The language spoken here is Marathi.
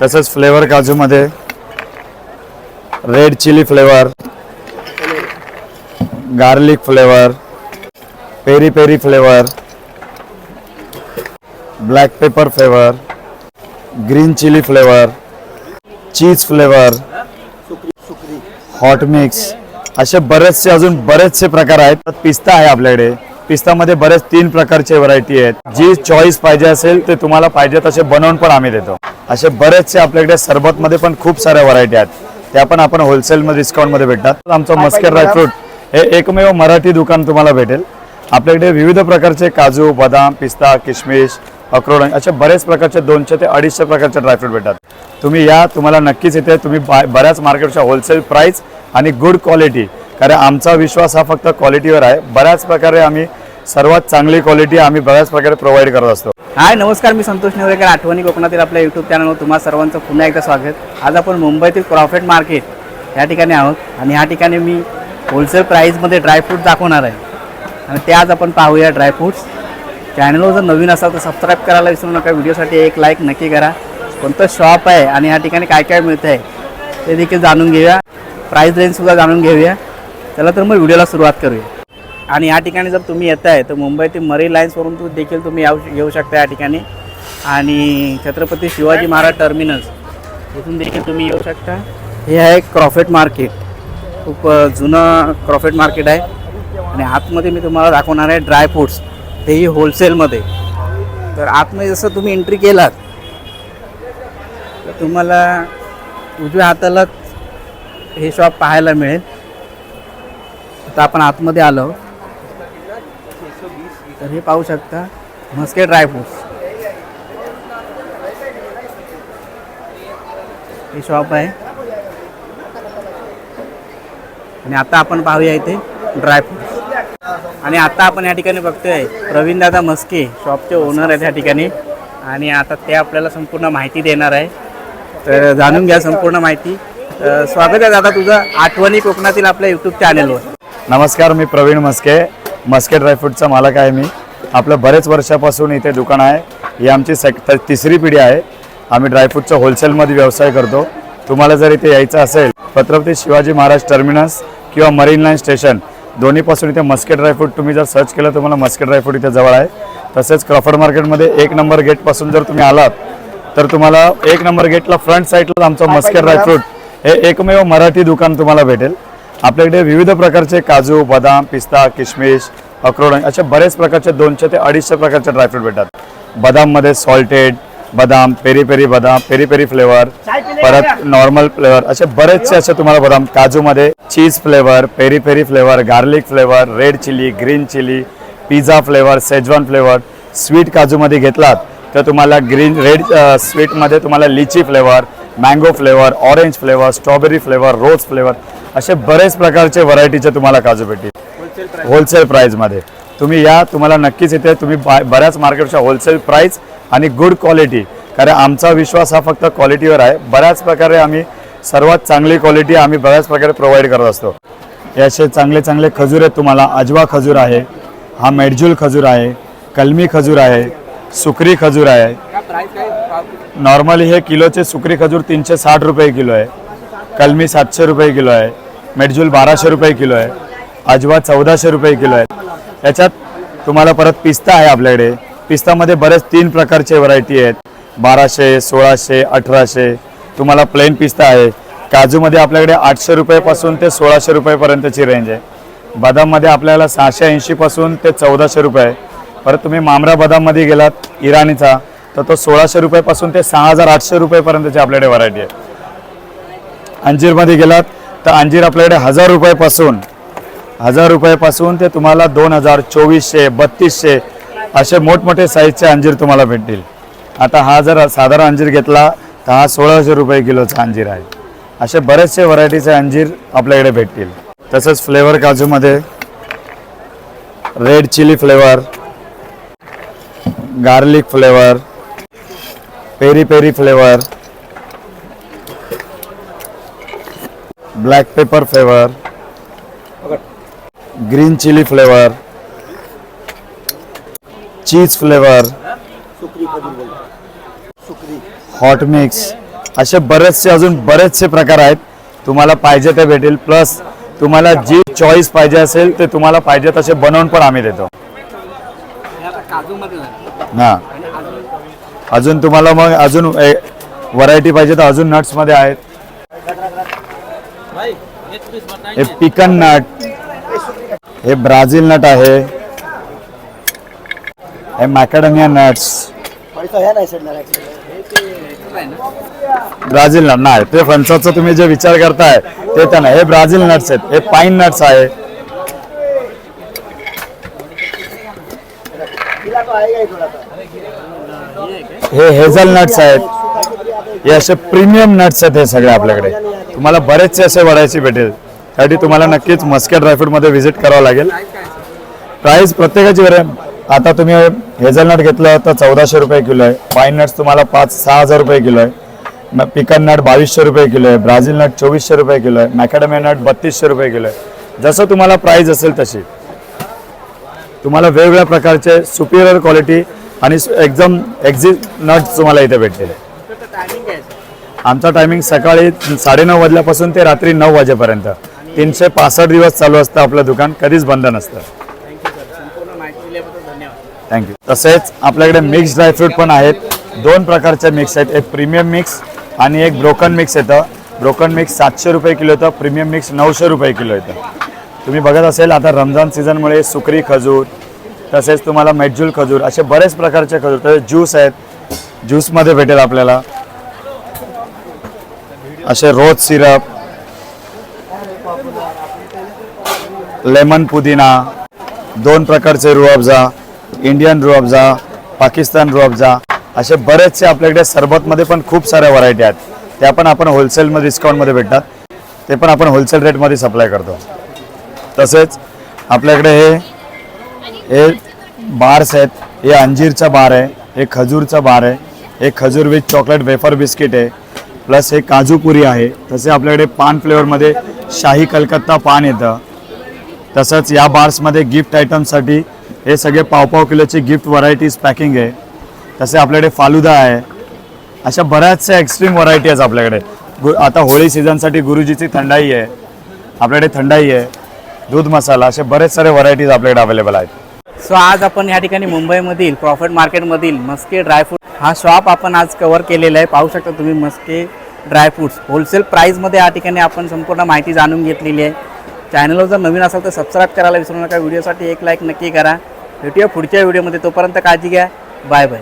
तसंच flavour काजूमध्ये red chilli flavour garlic flavour peri peri flavour black pepper flavour green chilli flavour cheese flavour hot mix असे बरेचसे अजून बरेचसे प्रकार आहेत. पिस्ता आहे आपल्याकडे. पिस्तामध्ये बरेच तीन प्रकारचे व्हरायटी आहेत. जी चॉईस पाहिजे असेल ते तुम्हाला पाहिजे तसे बनवून पण आम्ही देतो. असे बरेचसे आपल्याकडे सरबतमध्ये पण खूप साऱ्या व्हरायटी आहेत. त्या पण आपण होलसेलमध्ये डिस्काउंटमध्ये भेटतात. आमचं मस्कर ड्रायफ्रूट हे एकमेव मराठी दुकान तुम्हाला भेटेल. आपल्याकडे विविध प्रकारचे काजू बदाम पिस्ता किशमिश अक्रोड असे बरेच प्रकारचे दोनशे ते अडीचशे प्रकारचे ड्रायफ्रूट भेटतात. तुम्ही या तुम्हाला नक्कीच इथे तुम्ही बा- बऱ्याच मार्केटच्या होलसेल प्राईस आणि गुड क्वालिटी कारण आमचा विश्वास हा फक्त क्वालिटीवर आहे. बऱ्याच प्रकारे आम्ही सर्वात चांगली क्वालिटी आम्ही बऱ्याच प्रकारे प्रोव्हाइड करत असतो. हाय नमस्कार मी संतोष नेवरेकर आठवणी कोकणातील आपल्या यूट्यूब चॅनलवर तुम्हा सर्वांचं पुन्हा एकदा स्वागत. आज आपण मुंबईतील प्रॉफिट मार्केट या ठिकाणी आहोत आणि ह्या ठिकाणी मी होलसेल प्राईजमध्ये ड्रायफ्रूट दाखवणार आहे. आणि ते आज आपण पाहूया ड्रायफ्रूट्स चॅनलवर जर नवीन असाल तर सबस्क्राईब करायला विसरू नका. व्हिडिओसाठी एक लाईक नक्की करा. कोणतं शॉप आहे आणि ह्या ठिकाणी काय काय मिळतं आहे ते देखील जाणून घेऊया. प्राईस रेंजसुद्धा जाणून घेऊया. चला तर मग व्हिडिओला सुरुवात करूया. आणि या ठिकाणी जर तुम्ही येत आहे तर मुंबईतील मरी लाईन्सवरून तू देखील तुम्ही येऊ येऊ शकता या ठिकाणी. आणि छत्रपती शिवाजी महाराज टर्मिनस इथून देखील तुम्ही येऊ शकता. हे आहे क्रॉफेट मार्केट खूप जुनं क्रॉफेट मार्केट आहे. आणि आतमध्ये मी तुम्हाला दाखवणार आहे ड्रायफ्रूट्स तेही होलसेलमध्ये तर आतमध्ये जसं तुम्ही एंट्री केलात तर तुम्हाला उजव्या हातालाच हे शॉप पाहायला मिळेल. आता आपण आतमध्ये आलो तर हे पाहू शकता मस्के ड्रायफ्रूट्स हे शॉप आहे. आणि आता आपण पाहूया इथे ड्रायफ्रूट्स आणि आता आपण या ठिकाणी बघतोय प्रवीण दादा मस्के शॉपचे ओनर आहेत या ठिकाणी. आणि आता ते आपल्याला संपूर्ण माहिती देणार आहे. तर जाणून घ्या संपूर्ण माहिती. स्वागत आहे दादा तुझं आठवणी कोकणातील आपल्या यूट्यूब चॅनेलवर नमस्कार मी प्रवीण मस्के. मस्के ड्रायफ्रूटचा मालक आहे मी. आपलं बरेच वर्षापासून इथे दुकान आहे. ही आमची सेक तिसरी पिढी आहे. आम्ही ड्रायफ्रूटचा होलसेलमध्ये व्यवसाय करतो. तुम्हाला जर इथे यायचं असेल छत्रपती शिवाजी महाराज टर्मिनस किंवा मरीन लाईन स्टेशन दोन्हीपासून इथे मस्के ड्रायफ्रूट तुम्ही जर सर्च केलं तुम्हाला मस्के ड्रायफ्रूट इथे जवळ आहे. तसेच क्रॉफर्ड मार्केटमध्ये एक नंबर गेटपासून जर तुम्ही आलात तर तुम्हाला एक नंबर गेटला फ्रंट साईडला आमचं मस्के ड्रायफ्रूट हे एकमेव मराठी दुकान तुम्हाला भेटेल. आपल्याकडे विविध प्रकारचे काजू बदाम पिस्ता किशमिश अक्रोड असे बरेच प्रकारचे दोनशे ते अडीचशे प्रकारचे ड्रायफ्रूट भेटतात. बदाममध्ये सॉल्टेड बदाम पेरी पेरी बदाम पेरी पेरी फ्लेवर परत नॉर्मल फ्लेवर असे बरेचसे असे तुम्हाला बदाम काजूमध्ये cheese flavour peri peri flavour garlic flavour red chilli green chilli pizza flavour schezwan flavour sweet काजूमध्ये घेतलात तर तुम्हाला ग्रीन रेड स्वीटमध्ये तुम्हाला lychee flavour mango flavour orange flavour strawberry flavour rose flavour असे बरेच प्रकारचे व्हरायटीचे तुम्हाला काजू भेटतील. होलसेल प्राईजमध्ये तुम्ही या तुम्हाला नक्कीच इथे तुम्ही बऱ्याच मार्केटच्या होलसेल प्राईस आणि गुड क्वालिटी कारण आमचा विश्वास हा फक्त क्वालिटीवर आहे. बऱ्याच प्रकारे आम्ही सर्वात चांगली क्वालिटी आम्ही बऱ्याच प्रकारे प्रोव्हाइड करत असतो. हे असे चांगले चांगले खजूर आहेत तुम्हाला. अजवा खजूर आहे हा मेडजूल खजूर आहे कलमी खजूर आहे सुकरी खजूर आहे. नॉर्मली हे किलोचे सुकरी खजूर तीनशे साठ रुपये किलो आहे. कलमी सातशे रुपये किलो आहे. मेडजूल बाराशे रुपये किलो आहे. अजवा चौदाशे रुपये किलो आहे. याच्यात तुम्हाला परत पिस्ता आहे आपल्याकडे. पिस्तामध्ये बरेच तीन प्रकारचे व्हरायटी आहेत. बाराशे सोळाशे अठराशे. तुम्हाला प्लेन पिस्ता आहे. काजूमध्ये आपल्याकडे आठशे रुपयेपासून ते सोळाशे रुपयेपर्यंतची रेंज आहे. बदाममध्ये आपल्याला सहाशे ऐंशीपासून ते चौदाशे रुपये आहे. परत तुम्ही मामरा बदाममध्ये गेलात इराणीचा तर तो सोळाशे रुपयेपासून ते सहा हजार आठशे रुपयेपर्यंतची आपल्याकडे व्हरायटी आहे. अंजीरमध्ये गेलात तर अंजीर आपल्याकडे हजार रुपयापासून हजार रुपयापासून ते तुम्हाला दोन हजार चोवीसशे बत्तीसशे असे मोठमोठे साईजचे अंजीर तुम्हाला भेटतील. आता हा जर साधारण अंजीर घेतला तर हा सोळाशे रुपये किलोचा अंजीर आहे. असे बरेचसे व्हरायटीचे अंजीर आपल्याकडे भेटतील. तसंच flavour काजूमध्ये red chilli flavour garlic flavour peri peri flavour black pepper flavour green chilli flavour cheese flavour hot mix असे बरेचसे अजून बरेचसे प्रकार आहेत. तुम्हाला पाहिजे ते भेटेल. प्लस तुम्हाला जी चॉईस पाहिजे असेल ते तुम्हाला पाहिजे तसे बनवून पण आम्ही देतो. काजूमध्ये हां. अजून तुम्हाला मग अजून व्हरायटी पाहिजे तर अजून नट्समध्ये आहेत. हे पिकन नट हे ब्राझील नट आहे. हे मॅकेडमिया नट्स. ब्राझील नट नाही ते फणसाचं तुम्ही जे विचार करताय ते त्यांना हे ब्राझील नट्स आहेत हे पाईन नट्स आहे. हे हेझल नट्स आहेत. हे असे प्रीमियम नट्स आहेत हे सगळे आपल्याकडे. तुम्हाला बरेचसे असे व्हरायटी भेटेल. त्यासाठी तुम्हाला नक्कीच मस्के ड्रायफ्रूटमध्ये व्हिजिट करावं लागेल. प्राईस प्रत्येकाची वेळ. आता तुम्ही हेझलनट घेतलं तर चौदाशे रुपये किलो आहे. पाईन नट्स तुम्हाला पाच सहा हजार रुपये किलो आहे. पिकन नट बावीसशे रुपये किलो आहे. ब्राझील नट चोवीसशे रुपये किलो आहे. मॅकॅडमिया नट बत्तीसशे रुपये किलो आहे. जसं तुम्हाला प्राईज असेल तशी. तुम्हाला वेगवेगळ्या प्रकारचे सुपिरियर क्वालिटी आणि एकदम एक्झिट नट्स तुम्हाला इथे भेटलेले आहे आमचा टायमिंग सकाळी साडेनऊ वाजल्यापासून ते रात्री नऊ वाजेपर्यंत. तीनशे पासष्ट दिवस चालू असतं आपलं दुकान कधीच बंद नसतं. थँक्यू तसेच आपल्याकडे मिक्स ड्रायफ्रूट पण आहेत. दोन प्रकारचे मिक्स आहेत. एक प्रीमियम मिक्स आणि एक ब्रोकन मिक्स येतं. ब्रोकन मिक्स सातशे रुपये किलो येतं. प्रीमियम मिक्स नऊशे रुपये किलो येतं. तुम्ही बघत असेल आता रमजान सीझनमुळे सुकरी खजूर तसेच तुम्हाला मेटजूल खजूर असे बरेच प्रकारचे खजूर तसेच ज्यूस आहेत. ज्यूसमध्ये भेटेल आपल्याला. असे रोज सिरप लेमन पुदिना दोन प्रकारचे रुअफजा इंडियन रुअफजा पाकिस्तान रुअफजा असे बरेचसे आपल्याकडे सरबतमध्ये पण खूप साऱ्या व्हरायटी आहेत. त्या पण आपण होलसेलमध्ये डिस्काउंटमध्ये भेटतात. ते पण आपण होलसेल रेटमध्ये सप्लाय करतो. तसेच आपल्याकडे हे हे बार्स आहेत. हे अंजीरचा बार आहे हे खजूरचा बार आहे हे खजूर विथ चॉकलेट वेफर बिस्किट आहे. प्लस हे काजूपुरी आहे. तसे आपल्याकडे पान फ्लेवरमध्ये शाही कलकत्ता पान येतं. तसंच या बार्समध्ये गिफ्ट आयटमसाठी हे सगळे पावपाव किलोचे गिफ्ट व्हरायटीज पॅकिंग आहे. तसे आपल्याकडे फालुदा आहे. अशा बऱ्याचशा एक्स्ट्रीम व्हरायटी आहेत आपल्याकडे. गु आता होळी सीझनसाठी गुरुजीची थंडाई आहे. आपल्याकडे थंडाई आहे. दूध मसाला असे बरेच सारे व्हरायटीज आपल्याकडे अवेलेबल आहेत. सो आज आपण या ठिकाणी मुंबईमधील प्रॉफिट मार्केटमधील मस्के ड्रायफ्रूट हा शॉप आपण आज कवर केलेला आहे. पाहू शकता तुम्ही मस्के ड्रायफ्रूट्स होलसेल प्राईजमध्ये या ठिकाणी आपण संपूर्ण माहिती जाणून घेतलेली आहे. चॅनलवर जर नवीन असाल तर सबस्क्राईब करायला विसरू नका. व्हिडिओसाठी एक लाईक नक्की करा. भेटूया पुढच्या व्हिडिओमध्ये तोपर्यंत काळजी घ्या. Bye bye